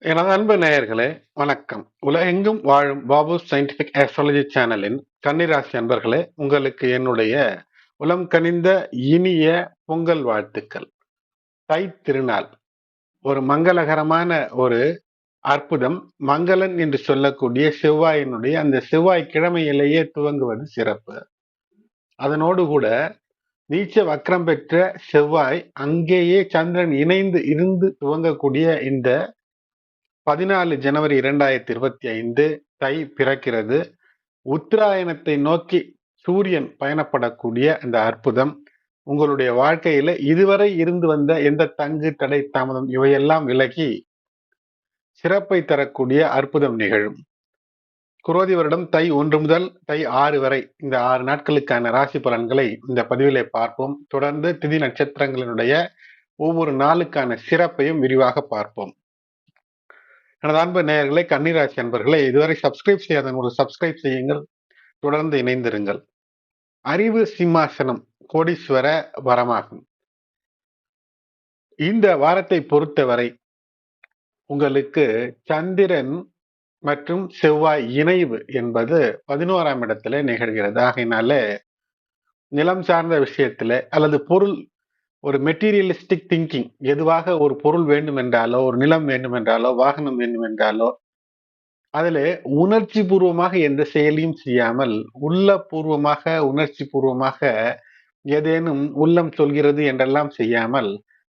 எனது அன்பு நேயர்களே வணக்கம். உலகெங்கும் வாழும் பாபு சயின்டிபிக் ஆஸ்ட்ராலஜி சேனலின் கன்னிராசி அன்பர்களே உங்களுக்கு என்னுடைய உலம் கனிந்த இனிய பொங்கல் வாழ்த்துக்கள். தை திருநாள். ஒரு மங்களகரமான ஒரு அற்புதம். மங்களன் என்று சொல்லக்கூடிய செவ்வாயினுடைய அந்த செவ்வாய் கிழமையிலேயே துவங்குவது சிறப்பு. அதனோடு கூட நீச்ச வக்கரம் பெற்ற செவ்வாய் அங்கேயே சந்திரன் இணைந்து இருந்து துவங்கக்கூடிய இந்த பதினாலு ஜனவரி இரண்டாயிரத்தி இருபத்தி ஐந்து தை பிறக்கிறது. உத்தராயணத்தை நோக்கி சூரியன் பயணப்படக்கூடிய இந்த அற்புதம் உங்களுடைய வாழ்க்கையில இதுவரை இருந்து வந்த எந்த தங்கு தடை தாமதம் இவையெல்லாம் விலகி சிறப்பை தரக்கூடிய அற்புதம் நிகழும். குரோதி வருடம் தை ஒன்று முதல் தை ஆறு வரை இந்த ஆறு நாட்களுக்கான ராசி பலன்களை இந்த பதிவிலே பார்ப்போம். தொடர்ந்து திதி நட்சத்திரங்களினுடைய ஒவ்வொரு நாளுக்கான சிறப்பையும் விரிவாக பார்ப்போம். எனது அன்பு நேயர்களே கன்னிராசி அன்பர்களே இதுவரை சப்ஸ்கிரைப் செய்யாத ஒரு சப்ஸ்கிரைப் செய்யுங்கள். தொடர்ந்து இணைந்திருங்கள். அறிவு சிம்மாசனம் கோடீஸ்வர வரமாகும். இந்த வாரத்தை பொறுத்தவரை உங்களுக்கு சந்திரன் மற்றும் செவ்வாய் இணைவு என்பது பதினோராம் இடத்துல நிகழ்கிறது. ஆகையினால நிலம் சார்ந்த விஷயத்துல அல்லது பொருள் ஒரு மெட்டீரியலிஸ்டிக் திங்கிங் எதுவாக ஒரு பொருள் வேண்டும் என்றாலோ ஒரு நிலம் வேண்டும் என்றாலோ வாகனம் வேண்டும் என்றாலோ அதில் உணர்ச்சி பூர்வமாக எந்த செயலையும் செய்யாமல் உள்ள பூர்வமாக உணர்ச்சி பூர்வமாக ஏதேனும் உள்ளம் சொல்கிறது என்றெல்லாம் செய்யாமல்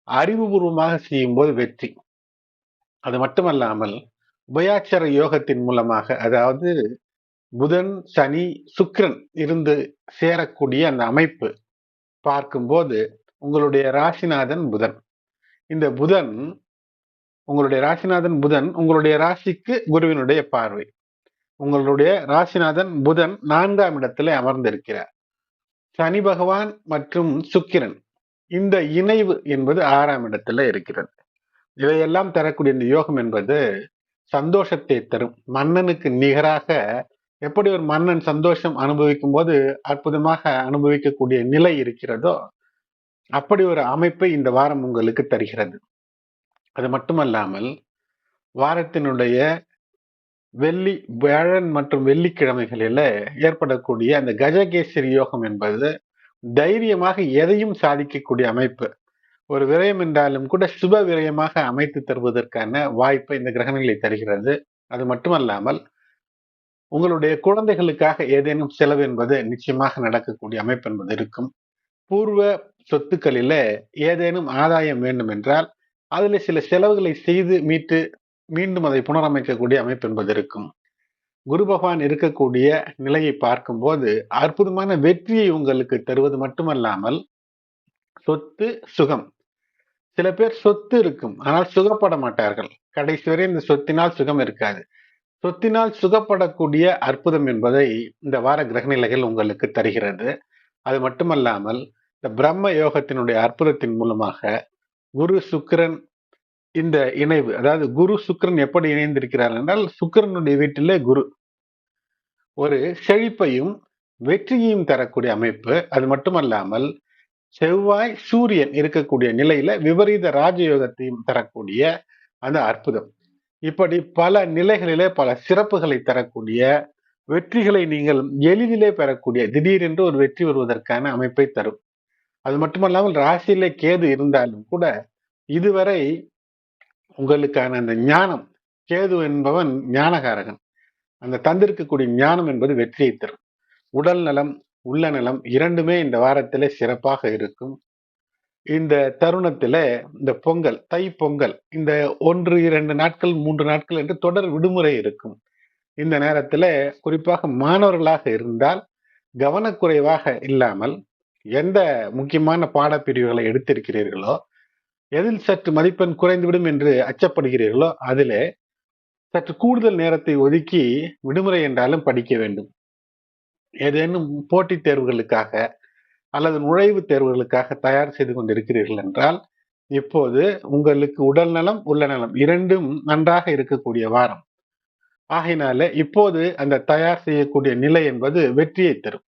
அறிவுபூர்வமாக செய்யும்போது வெற்றி. அது மட்டுமல்லாமல் உபயாட்சர யோகத்தின் மூலமாக அதாவது புதன் சனி சுக்கிரன் இருந்து சேரக்கூடிய அந்த அமைப்பு பார்க்கும்போது உங்களுடைய ராசிநாதன் புதன். இந்த புதன் உங்களுடைய ராசிநாதன் புதன் உங்களுடைய ராசிக்கு குருவினுடைய பார்வை. உங்களுடைய ராசிநாதன் புதன் நான்காம் இடத்துல அமர்ந்திருக்கிறார். சனி பகவான் மற்றும் சுக்கிரன் இந்த இணைவு என்பது ஆறாம் இடத்துல இருக்கிறது. இதையெல்லாம் தரக்கூடிய இந்த யோகம் என்பது சந்தோஷத்தை தரும். மன்னனுக்கு நிகராக எப்படி ஒரு மன்னன் சந்தோஷம் அனுபவிக்கும் போது அற்புதமாக அனுபவிக்கக்கூடிய நிலை இருக்கிறதோ அப்படி ஒரு அமைப்பை இந்த வாரம் உங்களுக்கு தருகிறது. அது மட்டுமல்லாமல் வாரத்தினுடைய வெள்ளி வியாழன் மற்றும் வெள்ளிக்கிழமைகளில ஏற்படக்கூடிய அந்த கஜகேசரி யோகம் என்பது தைரியமாக எதையும் சாதிக்கக்கூடிய அமைப்பு. ஒரு விரயம் என்றாலும் கூட சுப விரயமாக அமைத்து தருவதற்கான வாய்ப்பை இந்த கிரகணங்களை தருகிறது. அது மட்டுமல்லாமல் உங்களுடைய குழந்தைகளுக்காக ஏதேனும் செலவு என்பது நிச்சயமாக நடக்கக்கூடிய அமைப்பு என்பது இருக்கும். பூர்வ சொத்துக்களில ஏதேனும் ஆதாயம் வேண்டும் என்றால் அதில் சில செலவுகளை செய்து மீட்டு மீண்டும் அதை புனரமைக்கக்கூடிய அமைப்பு என்பது இருக்கும். குரு பகவான் இருக்கக்கூடிய நிலையை பார்க்கும்போது அற்புதமான வெற்றியை உங்களுக்கு தருவது மட்டுமல்லாமல் சொத்து சுகம். சில பேர் சொத்து இருக்கும் ஆனால் சுகப்பட மாட்டார்கள். கடைசி வரை இந்த சொத்தினால் சுகம் இருக்காது. சொத்தினால் சுகப்படக்கூடிய அற்புதம் என்பதை இந்த வார கிரகநிலைகள் உங்களுக்கு தருகிறது. அது மட்டுமல்லாமல் இந்த பிரம்ம யோகத்தினுடைய அற்புதத்தின் மூலமாக குரு சுக்கரன் இந்த இணைவு அதாவது குரு சுக்கரன் எப்படி இணைந்திருக்கிறார் என்றால் சுக்கரனுடைய வீட்டிலே குரு. ஒரு செழிப்பையும் வெற்றியையும் தரக்கூடிய அமைப்பு. அது மட்டுமல்லாமல் செவ்வாய் சூரியன் இருக்கக்கூடிய நிலையில விபரீத ராஜயோகத்தையும் தரக்கூடிய அந்த அற்புதம். இப்படி பல நிலைகளிலே பல சிறப்புகளை தரக்கூடிய வெற்றிகளை நீங்கள் எளிதிலே பெறக்கூடிய திடீரென்று ஒரு வெற்றி வருவதற்கான அமைப்பை தரும். அது மட்டுமல்லாமல் ராசியில கேது இருந்தாலும் கூட இதுவரை உங்களுக்கான அந்த ஞானம் கேது என்பவன் ஞானகாரகன். அந்த தந்திருக்கக்கூடிய ஞானம் என்பது வெற்றியை தரும். உடல் நலம் உள்ள நலம் இரண்டுமே இந்த வாரத்திலே சிறப்பாக இருக்கும். இந்த தருணத்தில் இந்த பொங்கல் தை பொங்கல் இந்த ஒன்று இரண்டு நாட்கள் மூன்று நாட்கள் என்று தொடர் விடுமுறை இருக்கும். இந்த நேரத்துல குறிப்பாக மாணவர்களாக இருந்தால் கவனக்குறைவாக இல்லாமல் எந்த முக்கியமான பாடப்பிரிவுகளை எடுத்திருக்கிறீர்களோ எதில் சற்று மதிப்பெண் குறைந்துவிடும் என்று அச்சப்படுகிறீர்களோ அதிலே சற்று கூடுதல் நேரத்தை ஒதுக்கி விடுமுறை என்றாலும் படிக்க வேண்டும். ஏதேனும் போட்டித் தேர்வுகளுக்காக அல்லது நுழைவுத் தேர்வுகளுக்காக தயார் செய்து கொண்டிருக்கிறீர்கள் என்றால் இப்போது உங்களுக்கு உடல் நலம் உள்ள நலம் இரண்டும் நன்றாக இருக்கக்கூடிய வாரம். ஆகையினால இப்போது அந்த தயார் செய்யக்கூடிய நிலை என்பது வெற்றியை தரும்.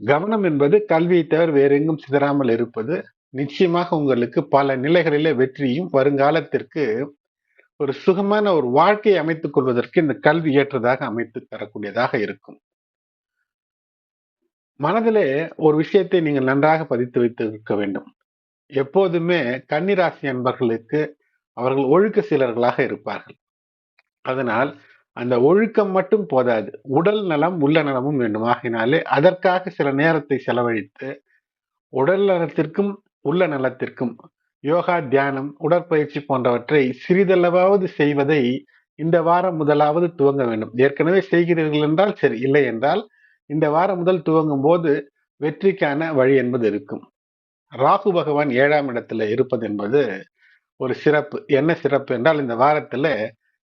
கவனம் என்பது கல்வியை தவிர வேற எங்கும் சிதறாமல் இருப்பது நிச்சயமாக உங்களுக்கு பல நிலைகளிலே வெற்றியும் வருங்காலத்திற்கு ஒரு சுகமான ஒரு வாழ்க்கையை அமைத்துக் கொள்வதற்கு இந்த கல்வி ஏற்றதாக அமைத்து தரக்கூடியதாக இருக்கும். மனதிலே ஒரு விஷயத்தை நீங்கள் நன்றாக பதித்து வைத்து இருக்க வேண்டும். எப்போதுமே கன்னிராசி என்பர்களுக்கு அவர்கள் ஒழுக்க சீலர்களாக இருப்பார்கள். அதனால் அந்த ஒழுக்கம் மட்டும் போதாது. உடல் நலம் உள்ள நலமும் வேண்டும். ஆகினாலே அதற்காக சில நேரத்தை செலவழித்து உடல் நலத்திற்கும் உள்ள நலத்திற்கும் யோகா தியானம் உடற்பயிற்சி போன்றவற்றை சிறிதளவாவது செய்வதை இந்த வாரம் முதலாவது துவங்க வேண்டும். ஏற்கனவே செய்கிறீர்கள் என்றால் சரி இல்லை என்றால் இந்த வாரம் முதல் துவங்கும் போது வெற்றிக்கான வழி என்பது இருக்கும். ராகு பகவான் ஏழாம் இடத்துல இருப்பது என்பது ஒரு சிறப்பு. என்ன சிறப்பு என்றால் இந்த வாரத்துல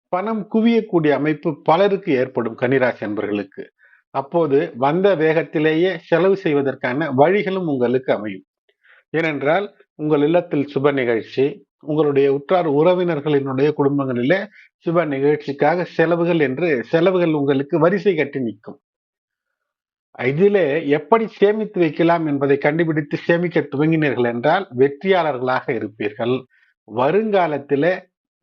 பணம் குவியக்கூடிய அமைப்பு பலருக்கு ஏற்படும் கன்னிராசி அன்பர்களுக்கு. அப்போது வந்த வேகத்திலேயே செலவு செய்வதற்கான வழிகளும் உங்களுக்கு அமையும். ஏனென்றால் உங்கள் இல்லத்தில் சுப நிகழ்ச்சி உங்களுடைய உற்றார் உறவினர்களினுடைய குடும்பங்களிலே சுப நிகழ்ச்சிக்காக செலவுகள் என்று செலவுகள் உங்களுக்கு வரிசை கட்டி நிற்கும். இதிலே எப்படி சேமித்து வைக்கலாம் என்பதை கண்டுபிடித்து சேமிக்க துவங்கினீர்கள் என்றால் வெற்றியாளர்களாக இருப்பீர்கள். வருங்காலத்திலே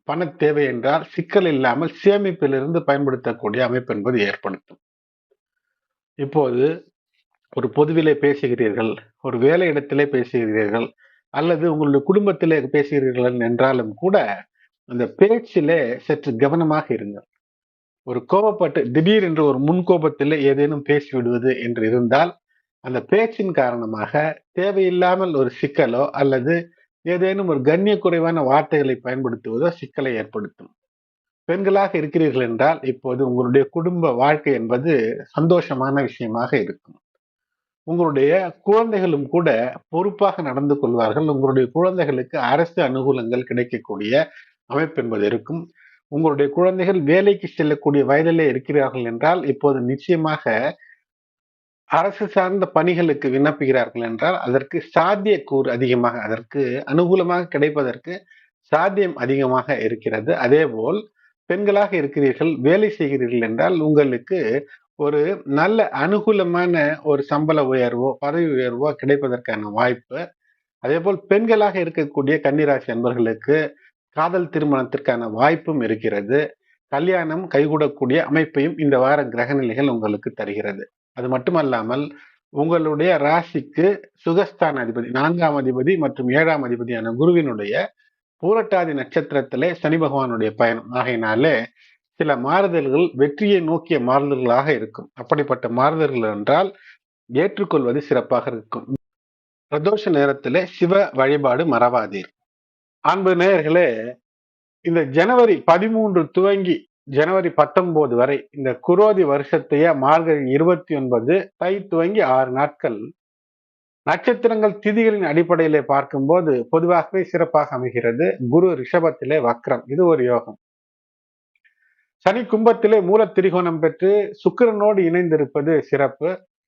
பண தேவை என்றால் சிக்கல் இல்லாமல் சேமிப்பிலிருந்து பயன்படுத்தக்கூடிய அமைப்பு என்பது ஏற்படுத்தும். இப்போது ஒரு பொதுவிலே பேசுகிறீர்கள் ஒரு வேலை இடத்திலே பேசுகிறீர்கள் அல்லது உங்களுடைய குடும்பத்திலே பேசுகிறீர்கள் என்றாலும் கூட அந்த பேச்சிலே சற்று கவனமாக இருங்கள். ஒரு கோபப்பட்டு திடீர் என்று ஒரு முன்கோபத்திலே ஏதேனும் பேசிவிடுவது என்று இருந்தால் அந்த பேச்சின் காரணமாக தேவையில்லாமல் ஒரு சிக்கலோ அல்லது ஏதேனும் ஒரு கண்ணிய குறைவான வார்த்தைகளை பயன்படுத்துவதோ சிக்கலை ஏற்படுத்தும். பெண்களாக இருக்கிறீர்கள் என்றால் இப்போது உங்களுடைய குடும்ப வாழ்க்கை என்பது சந்தோஷமான விஷயமாக இருக்கும். உங்களுடைய குழந்தைகளும் கூட பொறுப்பாக நடந்து கொள்வார்கள். உங்களுடைய குழந்தைகளுக்கு அரசு அனுகூலங்கள் கிடைக்கக்கூடிய அமைப்பு என்பது இருக்கும். உங்களுடைய குழந்தைகள் வேலைக்கு செல்லக்கூடிய வயதிலே இருக்கிறார்கள் என்றால் இப்போது நிச்சயமாக அரசு சார்ந்த பணிகளுக்கு விண்ணப்பிக்கிறார்கள் என்றால் அதற்கு சாத்தியக்கூறு அதிகமாக அதற்கு அனுகூலமாக கிடைப்பதற்கு சாத்தியம் அதிகமாக இருக்கிறது. அதேபோல் பெண்களாக இருக்கிறீர்கள் வேலை செய்கிறீர்கள் என்றால் உங்களுக்கு ஒரு நல்ல அனுகூலமான ஒரு சம்பள உயர்வோ பதவி உயர்வோ கிடைப்பதற்கான வாய்ப்பு. அதே போல் பெண்களாக இருக்கக்கூடிய கன்னிராசி அன்பர்களுக்கு காதல் திருமணத்திற்கான வாய்ப்பும் இருக்கிறது. கல்யாணம் கைகூடக்கூடிய அமைப்பையும் இந்த வார கிரகநிலைகள் உங்களுக்கு தருகிறது. அது மட்டுமல்லாமல் உங்களுடைய ராசிக்கு சுகஸ்தான அதிபதி நான்காம் அதிபதி மற்றும் ஏழாம் அதிபதியான குருவினுடைய பூரட்டாதி நட்சத்திரத்திலே சனி பகவானுடைய பயணம். ஆகையினாலே சில மாறுதல்கள் வெற்றியை நோக்கிய மாறுதல்களாக இருக்கும். அப்படிப்பட்ட மாறுதல்கள் என்றால் ஏற்றுக்கொள்வது சிறப்பாக இருக்கும். பிரதோஷ நேரத்திலே சிவ வழிபாடு மறவாதீர். அன்பு நேயர்களே இந்த ஜனவரி பதிமூன்று துவங்கி ஜனவரி பத்தொன்பது வரை இந்த குரோதி வருஷத்தைய மார்கழி இருபத்தி ஒன்பது தை துவங்கி ஆறு நாட்கள். நட்சத்திரங்கள் திதிகளின் அடிப்படையிலே பார்க்கும்போது பொதுவாகவே சிறப்பாக அமைகிறது. குரு ரிஷபத்திலே வக்ரம். இது ஒரு யோகம். சனி கும்பத்திலே மூல திரிகோணம் பெற்று சுக்கிரனோடு இணைந்திருப்பது சிறப்பு.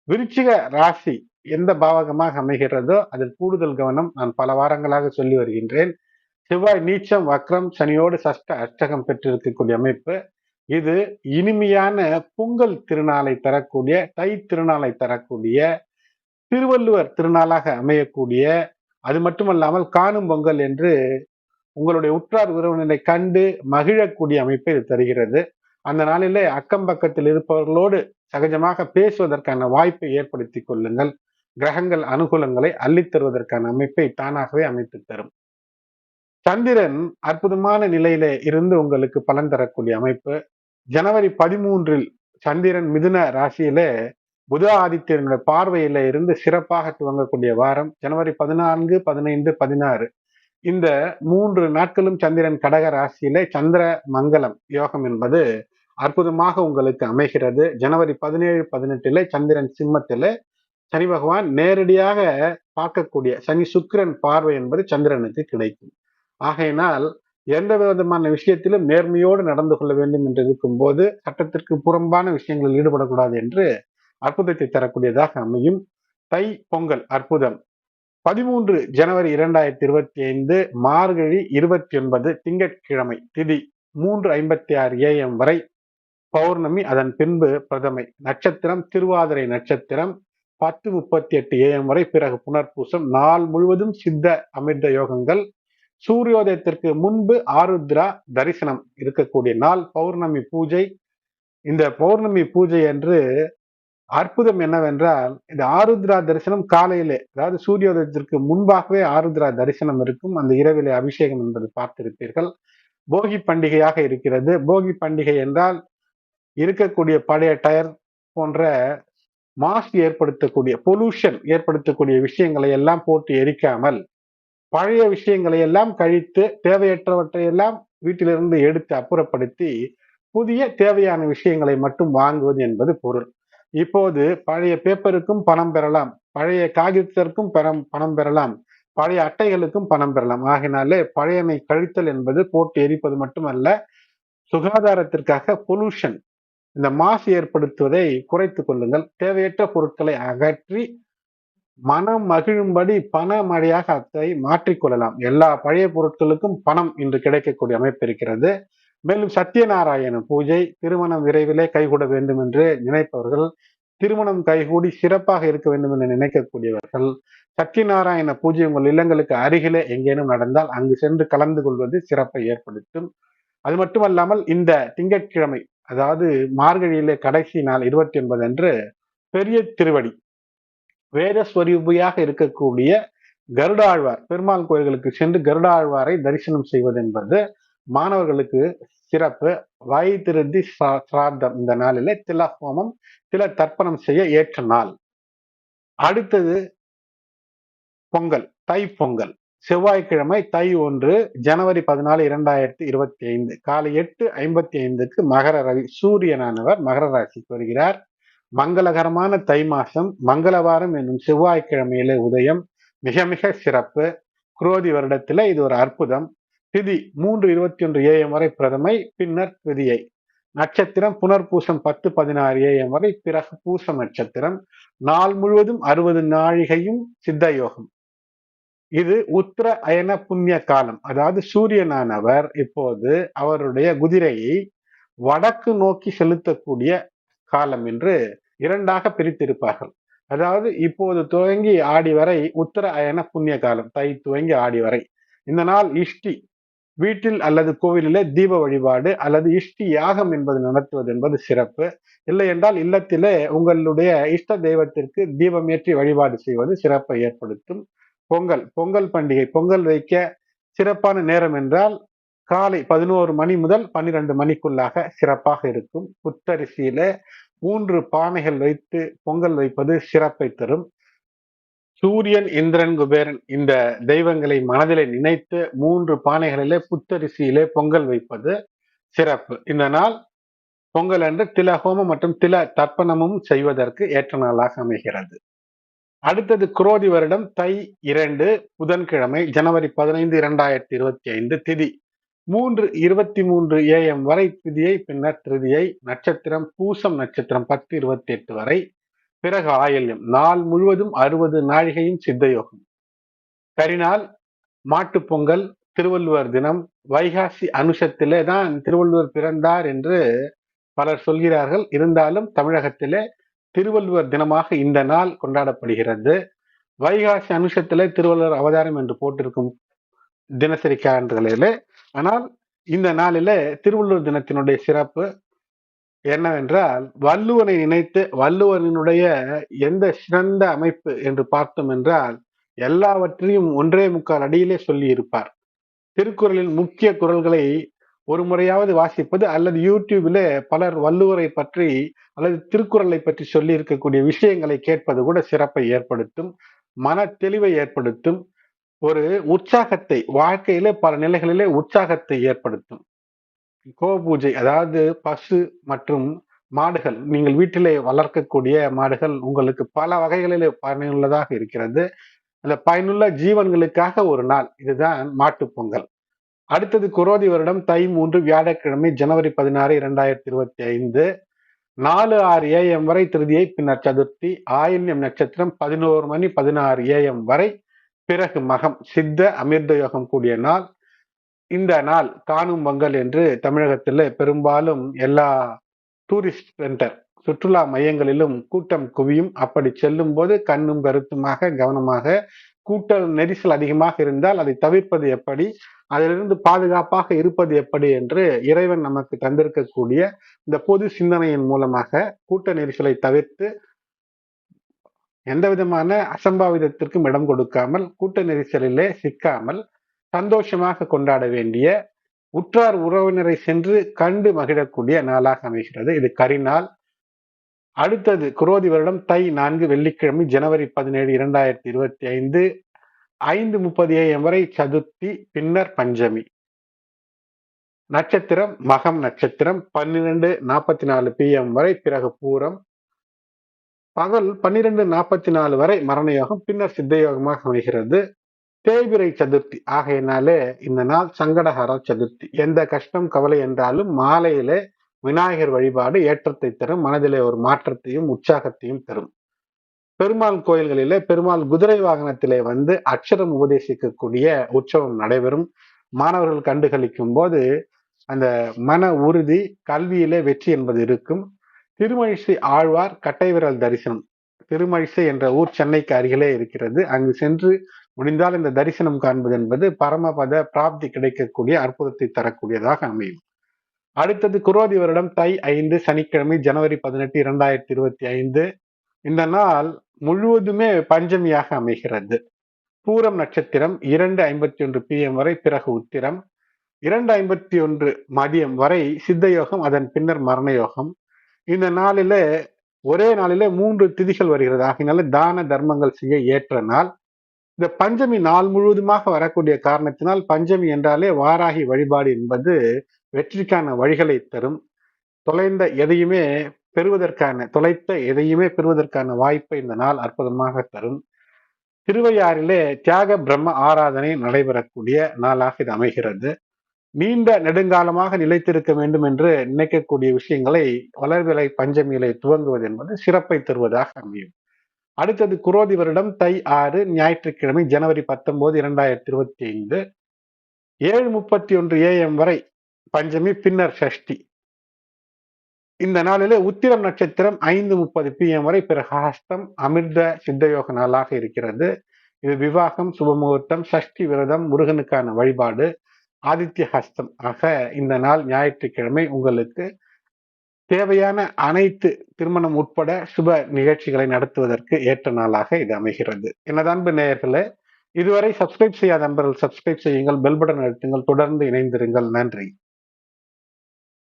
விருச்சிக ராசி எந்த பாவகமாக அமைகிறதோ அதில் கூடுதல் கவனம் நான் பல வாரங்களாக சொல்லி வருகின்றேன். செவ்வாய் நீச்சம் வக்ரம் சனியோடு சஷ்ட அஷ்டகம் பெற்றிருக்கக்கூடிய அமைப்பு. இது இனிமையான பொங்கல் திருநாளை தரக்கூடிய தை திருநாளை தரக்கூடிய திருவள்ளுவர் திருநாளாக அமையக்கூடிய அது மட்டுமல்லாமல் காணும் பொங்கல் என்று உங்களுடைய உற்றார் உறவினரை கண்டு மகிழக்கூடிய அமைப்பை இது தருகிறது. அந்த நாளிலே அக்கம் பக்கத்தில் இருப்பவர்களோடு சகஜமாக பேசுவதற்கான வாய்ப்பை ஏற்படுத்தி கொள்ளுங்கள். கிரகங்கள் அனுகூலங்களை அள்ளித்தருவதற்கான அமைப்பை தானாகவே அமைத்து தரும். சந்திரன் அற்புதமான நிலையில இருந்து உங்களுக்கு பலன் தரக்கூடிய அமைப்பு. ஜனவரி பதிமூன்றில் சந்திரன் மிதுன ராசியில புத ஆதித்யனுடைய பார்வையில இருந்து சிறப்பாக துவங்கக்கூடிய வாரம். ஜனவரி பதினான்கு பதினைந்து பதினாறு. இந்த மூன்று நாட்களும் சந்திரன் கடக ராசியில சந்திர மங்கலம் யோகம் என்பது அற்புதமாக உங்களுக்கு அமைகிறது. ஜனவரி பதினேழு பதினெட்டுல சந்திரன் சிம்மத்தில சனி பகவான் நேரடியாக பார்க்கக்கூடிய சனி சுக்கிரன் பார்வை என்பது சந்திரனுக்கு கிடைக்கும். ஆகையினால் எந்த விதமான விஷயத்திலும் நேர்மையோடு நடந்து கொள்ள வேண்டும் என்று இருக்கும்போது சட்டத்திற்கு புறம்பான விஷயங்களில் ஈடுபடக்கூடாது என்று அற்புதத்தை தரக்கூடியதாக அமையும். தை பொங்கல் அற்புதம். பதிமூன்று ஜனவரி இரண்டாயிரத்தி இருபத்தி ஐந்து மார்கழி இருபத்தி ஒன்பது திங்கட்கிழமை திதி மூன்று ஐம்பத்தி ஆறு ஏஎம் வரை பௌர்ணமி. அதன் பின்பு பிரதமை நட்சத்திரம் திருவாதிரை நட்சத்திரம் பத்து முப்பத்தி எட்டு ஏஎம் வரை பிறகு புனர்பூசம். நாள் முழுவதும் சித்த அமிர்த யோகங்கள் சூரியோதயத்திற்கு முன்பு ஆருத்ரா தரிசனம் இருக்கக்கூடிய நாள் பௌர்ணமி பூஜை. இந்த பௌர்ணமி பூஜை என்று அற்புதம் என்னவென்றால் இந்த ஆருத்ரா தரிசனம் காலையிலே அதாவது சூரியோதயத்திற்கு முன்பாகவே ஆருத்ரா தரிசனம் இருக்கும். அந்த இரவிலே அபிஷேகம் என்பது பார்த்திருப்பீர்கள். போகி பண்டிகையாக இருக்கிறது. போகி பண்டிகை என்றால் இருக்கக்கூடிய பழைய டயர் போன்ற மாசு ஏற்படுத்தக்கூடிய பொல்யூஷன் ஏற்படுத்தக்கூடிய விஷயங்களை எல்லாம் போட்டு எரிக்காமல் பழைய விஷயங்களை எல்லாம் கழித்து தேவையற்றவற்றை எல்லாம் வீட்டிலிருந்து எடுத்து அப்புறப்படுத்தி புதிய தேவையான விஷயங்களை மட்டும் வாங்குவது என்பது பொருள். இப்போது பழைய பேப்பருக்கும் பணம் பெறலாம் பழைய காகிதத்திற்கும் பணம் பணம் பெறலாம் பழைய அட்டைகளுக்கும் பணம் பெறலாம். ஆகினாலே பழையமை கழித்தல் என்பது போட்டு எரிப்பது மட்டுமல்ல சுகாதாரத்திற்காக பொல்யூஷன் இந்த மாசு ஏற்படுத்துவதை குறைத்து கொள்ளுங்கள். தேவையற்ற பொருட்களை அகற்றி மனம் மகிழும்படி பண மழையாக அதை மாற்றிக்கொள்ளலாம் எல்லா பழைய பொருட்களுக்கும் பணம் இன்று கிடைக்கக்கூடிய அமைப்பு இருக்கிறது. மேலும் சத்யநாராயண பூஜை திருமணம் விரைவிலே கைகூட வேண்டும் என்று நினைப்பவர்கள் திருமணம் கைகூடி சிறப்பாக இருக்க வேண்டும் என்று நினைக்கக்கூடியவர்கள் சத்யநாராயண பூஜை உங்கள் இல்லங்களுக்கு அருகிலே எங்கேனும் நடந்தால் அங்கு சென்று கலந்து கொள்வது சிறப்பை ஏற்படுத்தும். அது மட்டுமல்லாமல் இந்த திங்கட்கிழமை அதாவது மார்கழியிலே கடைசி நாள் இருபத்தி ஒன்பது அன்று பெரிய திருவடி வேதஸ்வரூபியாக இருக்கக்கூடிய கருடாழ்வார் பெருமாள் கோயில்களுக்கு சென்று கருடாழ்வாரை தரிசனம் செய்வது என்பது மாணவர்களுக்கு சிறப்பு. வாய் திருந்தி சிராத்தம். இந்த நாளிலே தில ஹோமம் தில தர்ப்பணம் செய்ய ஏற்ற நாள். அடுத்தது பொங்கல் தை பொங்கல். செவ்வாய்க்கிழமை தை ஒன்று ஜனவரி பதினாலு இரண்டாயிரத்தி இருபத்தி ஐந்து. காலை எட்டு ஐம்பத்தி ஐந்துக்கு மகர ரவி சூரியனானவர் மகர ராசிக்கு வருகிறார். மங்களகரமான தை மாசம் மங்களவாரம் என்னும் செவ்வாய்க்கிழமையிலே உதயம். மிக மிக சிறப்பு. குரோதி வருடத்துல இது ஒரு அற்புதம். திதி மூன்று இருபத்தி ஒன்று ஏஎம் வரை பிரதமை பின்னர் திதியை. நட்சத்திரம் புனர்பூசம் பத்து பதினாறு ஏஎம் வரை பிறகு பூசம் நட்சத்திரம். நாள் முழுவதும் அறுபது நாழிகையும் சித்த யோகம். இது உத்தர அயன புண்ணிய காலம். அதாவது சூரியனானவர் இப்போது அவருடைய குதிரையை வடக்கு நோக்கி செலுத்தக்கூடிய காலம் என்று இரண்டாக பிரித்திருப்பார்கள். அதாவது இப்போது துவங்கி ஆடி வரை உத்தர அயன புண்ணிய காலம் தை துவங்கி ஆடி வரை. இந்த நாள் இஷ்டி வீட்டில் அல்லது கோவிலிலே தீப வழிபாடு அல்லது இஷ்டி யாகம் என்பது நடத்துவது என்பது சிறப்பு. இல்லை என்றால் இல்லத்திலே உங்களுடைய இஷ்ட தெய்வத்திற்கு தீபம் ஏற்றி வழிபாடு செய்வது சிறப்பை ஏற்படுத்தும். பொங்கல் பொங்கல் பண்டிகை பொங்கல் வைக்க சிறப்பான நேரம் என்றால் காலை பதினோரு மணி முதல் பன்னிரண்டு மணிக்குள்ளாக சிறப்பாக இருக்கும். புத்தரிசியில மூன்று பானைகள் வைத்து பொங்கல் வைப்பது சிறப்பை தரும். சூரியன் இந்திரன் குபேரன் இந்த தெய்வங்களை மனதிலே நினைத்து மூன்று பானைகளிலே புத்தரிசியிலே பொங்கல் வைப்பது சிறப்பு. இந்த நாள் பொங்கல் அன்று தில ஹோமம் மற்றும் தில தர்ப்பணமும் செய்வதற்கு ஏற்ற நாளாக அமைகிறது. அடுத்தது குரோதி வருடம் தை இரண்டு புதன்கிழமை ஜனவரி பதினைந்து இரண்டாயிரத்தி இருபத்தி ஐந்து திதி மூன்று இருபத்தி மூன்று ஏஎம் வரை திதியை பின்னர் திருதியை நட்சத்திரம் பூசம் நட்சத்திரம் பத்து இருபத்தி எட்டு வரை. பிறகு ஆயல்யம் நாள் முழுவதும் அறுபது நாழிகையும் சித்தயோகம். கரிநாள் மாட்டுப்பொங்கல் திருவள்ளுவர் தினம். வைகாசி அனுஷத்திலே தான் திருவள்ளுவர் பிறந்தார் என்று பலர் சொல்கிறார்கள். இருந்தாலும் தமிழகத்திலே திருவள்ளுவர் தினமாக இந்த நாள் கொண்டாடப்படுகிறது. வைகாசி அனுஷத்திலே திருவள்ளுவர் அவதாரம் என்று போட்டிருக்கும் தினசரி கேலண்டர்களிலே ஆனால் இந்த நாளில திருவள்ளுவர் தினத்தினுடைய சிறப்பு என்னவென்றால் வள்ளுவனை நினைத்து வள்ளுவனினுடைய எந்த சிறந்த அமைப்பு என்று பார்த்தோம் என்றால் எல்லாவற்றையும் ஒன்றே முக்கால் அடியிலே சொல்லி இருப்பார் திருக்குறளின் முக்கிய குரல்களை ஒரு முறையாவது வாசிப்பது அல்லது யூடியூபிலே பலர் வள்ளுவரை பற்றி அல்லது திருக்குறளை பற்றி சொல்லி இருக்கக்கூடிய விஷயங்களை கேட்பது கூட சிறப்பை ஏற்படுத்தும் மன தெளிவை ஏற்படுத்தும் ஒரு உற்சாகத்தை வாழ்க்கையில பல நிலைகளிலே உற்சாகத்தை ஏற்படுத்தும். கோ பூஜை அதாவது பசு மற்றும் மாடுகள் நீங்கள் வீட்டிலே வளர்க்கக்கூடிய மாடுகள் உங்களுக்கு பல வகைகளிலே பயனுள்ளதாக இருக்கிறது. அந்த பயனுள்ள ஜீவன்களுக்காக ஒரு நாள் இதுதான் மாட்டு பொங்கல். அடுத்தது குரோதி வருடம் தை மூன்று வியாழக்கிழமை ஜனவரி பதினாறு இரண்டாயிரத்தி இருபத்தி ஐந்து. நாலு ஆறு ஏஎம் வரை திருதியை பின்னர் சதுர்த்தி ஆயில்யம் நட்சத்திரம் பதினோரு மணி பதினாறு ஏஎம் வரை பிறகு மகம் சித்த அமிர்த யோகம் கூடிய நாள். இந்த நாள் காணும் பொங்கல் என்று தமிழகத்தில் பெரும்பாலும் எல்லா டூரிஸ்ட் சென்டர் சுற்றுலா மையங்களிலும் கூட்டம் குவியும். அப்படி செல்லும் போது கண்ணும் கருத்துமாக கவனமாக கூட்ட நெரிசல் அதிகமாக இருந்தால் அதை தவிர்ப்பது எப்படி? அதிலிருந்து பாதுகாப்பாக இருப்பது எப்படி என்று இறைவன் நமக்கு தந்திருக்கக்கூடிய இந்த பொது சிந்தனையின் மூலமாக கூட்ட நெரிசலை தவிர்த்து எந்த விதமான அசம்பாவிதத்திற்கும் இடம் கொடுக்காமல் கூட்ட நெரிசலிலே சிக்காமல் சந்தோஷமாக கொண்டாட வேண்டிய உற்றார் உறவினரை சென்று கண்டு மகிழக்கூடிய நாளாக அமைகிறது. இது கரிநாள். அடுத்தது குரோதி வருடம் தை நான்கு வெள்ளிக்கிழமை ஜனவரி பதினேழு இரண்டாயிரத்தி இருபத்தி ஐந்து ஐந்து முப்பது ஏஎம் வரை சதுர்த்தி பின்னர் பஞ்சமி. நட்சத்திரம் மகம் நட்சத்திரம் பன்னிரண்டு நாற்பத்தி நாலு பிஎம் வரை பிறகு பூரம் பகல் பன்னிரெண்டு நாற்பத்தி நாலு வரை மரண யோகம் பின்னர் சித்த யோகமாக அமைகிறது. தேய்பிரை சதுர்த்தி. ஆகையினாலே இந்த நாள் சங்கடஹர சதுர்த்தி. எந்த கஷ்டம் கவலை என்றாலும் மாலையிலே விநாயகர் வழிபாடு ஏற்றத்தை தரும். மனதிலே ஒரு மாற்றத்தையும் உற்சாகத்தையும் தரும். பெருமாள் கோயில்களிலே பெருமாள் குதிரை வாகனத்திலே வந்து அக்ஷரம் உபதேசிக்கக்கூடிய உற்சவம் நடைபெறும். மாணவர்கள் கண்டுகளிக்கும் போது அந்த மன உறுதி கல்வியிலே வெற்றி என்பது இருக்கும். திருமழிசை ஆழ்வார் கட்டைவிரல் தரிசனம். திருமழிசை என்ற ஊர் சென்னைக்கு அருகிலே இருக்கிறது. அங்கு சென்று முடிந்தால் இந்த தரிசனம் காண்பது என்பது பரமபத பிராப்தி கிடைக்கக்கூடிய அற்புதத்தை தரக்கூடியதாக அமையும். அடுத்தது குரோதி வருடம் தை ஐந்து சனிக்கிழமை ஜனவரி பதினெட்டு இரண்டாயிரத்தி இருபத்தி ஐந்து. இந்த நாள் முழுவதுமே பஞ்சமியாக அமைகிறது. பூரம் நட்சத்திரம் இரண்டு ஐம்பத்தி ஒன்று பிஎம் வரை பிறகு உத்திரம் இரண்டு ஐம்பத்தி ஒன்று மதியம் வரை சித்த யோகம் அதன் பின்னர் மரண யோகம் இந்த நாளில ஒரே நாளில மூன்று திதிகள் வருகிறது. ஆகினால தான தர்மங்கள் செய்ய ஏற்ற நாள். இந்த பஞ்சமி நாள் முழுவதுமாக வரக்கூடிய காரணத்தினால் பஞ்சமி என்றாலே வாராகி வழிபாடு என்பது வெற்றிக்கான வழிகளை தரும். தொலைந்த எதையுமே பெறுவதற்கான தொலைத்த எதையுமே பெறுவதற்கான வாய்ப்பை இந்த நாள் அற்புதமாக தரும். திருவையாறிலே தியாக பிரம்ம ஆராதனை நடைபெறக்கூடிய நாளாக இது அமைகிறது. நீண்ட நெடுங்காலமாக நிலைத்திருக்க வேண்டும் என்று நினைக்கக்கூடிய விஷயங்களை வளர்விலை பஞ்சமியிலே துவங்குவது என்பது சிறப்பை தருவதாக அமையும். அடுத்தது குரோதி வருடம் தை ஆறு ஞாயிற்றுக்கிழமை ஜனவரி பத்தொன்பது இரண்டாயிரத்தி இருபத்தி ஐந்து ஏழு முப்பத்தி ஒன்று ஏஎம் வரை பஞ்சமி பின்னர் ஷஷ்டி. இந்த நாளிலே உத்திரம் நட்சத்திரம் ஐந்து முப்பது பிஎம் வரை பிறகு ஹஸ்தம் அமிர்த சித்தயோக நாளாக இருக்கிறது. இது விவாகம் சுபமுகூர்த்தம் சஷ்டி விரதம் முருகனுக்கான வழிபாடு ஆதித்ய ஹஸ்தம் ஆக இந்த நாள் ஞாயிற்றுக்கிழமை உங்களுக்கு தேவையான அனைத்து திருமணம் உட்பட சுப நிகழ்ச்சிகளை நடத்துவதற்கு ஏற்ற நாளாக இது அமைகிறது. எனது அன்பு நேயர்களே இதுவரை சப்ஸ்கிரைப் செய்யாத நண்பர்கள் சப்ஸ்கிரைப் செய்யுங்கள் பெல் பட்டன் அழுத்துங்கள் தொடர்ந்து இணைந்திருங்கள். நன்றி.